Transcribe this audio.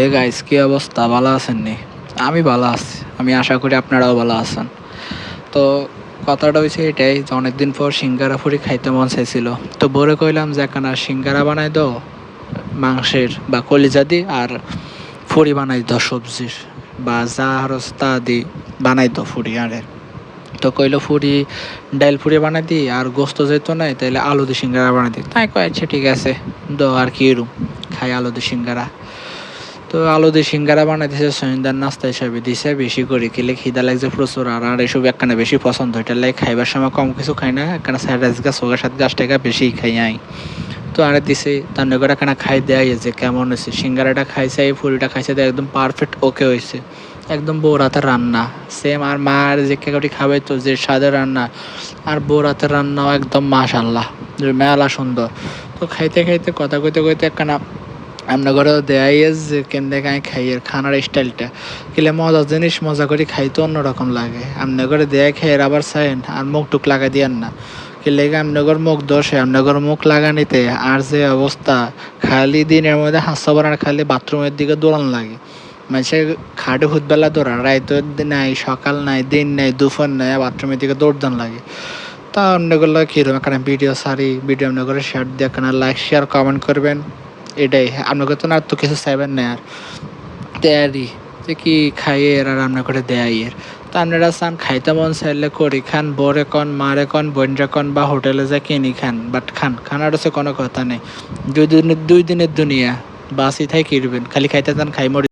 Hey guys কি অবস্থা? ভালো আছেন নি আমি ভালো আছি। আমি আশা করি আপনারাও ভালো আছেন। তো কথাটা হয়েছে এটাই যে অনেকদিন পর সিঙ্গারা ফুরি খাইতে মন চাইছিল। তো বলে কইলাম যে একখানা সিঙ্গারা বানাই দাও, মাংসের বা কলিজা দি আর ফুরি বানাই দাও, সবজির বা যা রস্তা দি বানাই দাও ফুরি আরে। তো কইলো, ফুরি, ডাইল ফুরি বানাই দি আর গোস্ত যেত নাই, তাইলে আলু দিয়ে সিঙ্গারা বানাই দি। তাই কয় আচ্ছা ঠিক আছে দো আর কি রুম? খাই আলু দিয়ে সিঙ্গারা। তো আলু দিয়ে সিঙ্গারা বানাই দিছে সন্ধ্যার নাস্তা হিসাবে দিছে, বেশি করে খেলে খিদা লাগছে প্রচুর। আর আর এসব একখানে বেশি পছন্দ এটা লাগে খাইবার সময় কম কিছু খাই না, একখানে সাইড রাইস গাছ হোক সাত গাছ টাকা বেশি খাই আই তো আর দিছে, তার নগর একখানা খাই দেয় যে কেমন হয়েছে? সিঙ্গারাটা খাইছে, এই ফুরিটা খাইছে একদম পারফেক্ট ওকে হয়েছে। একদম বৌরাতের রান্না সেম আর মা আর যে কেকটি খাবে তো যে স্বাদের রান্না, আর বৌরাতের রান্নাও একদম মাশাল্লাহ মেলা সুন্দর। তো খাইতে খাইতে কথা কইতে কইতে একখানা আমরা ঘরে দেয়াই যে কেন দেখায় খাই এর খানার স্টাইলটা কিলে মজার জিনিস মজা করে খাইতে অন্যরকম লাগে। আমনে করে দেয়া খেয়ে আবার চাইন, আর মুখ টুক লাগা দিয়ান না। কিলে আমনগর মুখ দোষে? আমনগর মুখ লাগানিতে আর যে অবস্থা, খালি দিনের মধ্যে হাস্য বানার, খালি বাথরুমের দিকে দৌড়ান লাগে। মানুষের খাটে হুদবেলা দৌড়ান, রাইত নাই, সকাল নাই, দিন নাই, দুপুর নাই, বাথরুমের দিকে দৌড়দান লাগে। তা অন্যগুলো কীরকম এখানে ভিডিও সারি ভিডিও করে শেয়ার দিয়ে লাইক শেয়ার কমেন্ট করবেন। এটাই। আপনাকে তো না তো কিছু চাইবেন না আর। তেয়ারি, যে কি খাইয়ে আর রান্না করে দেয় এর। তো আপনারা চান, খাইতে মন চাইলে করি, খান, বরে কন, মারে কন বোনরে কন বা হোটেলে যা কিনি খান, বাট খান, খানার হচ্ছে কোনো কথা নেই। দুই দিনের দুই দিনের দুনিয়া বাসি থাই কিরবেন, খালি খাইতে চান, খাই মরি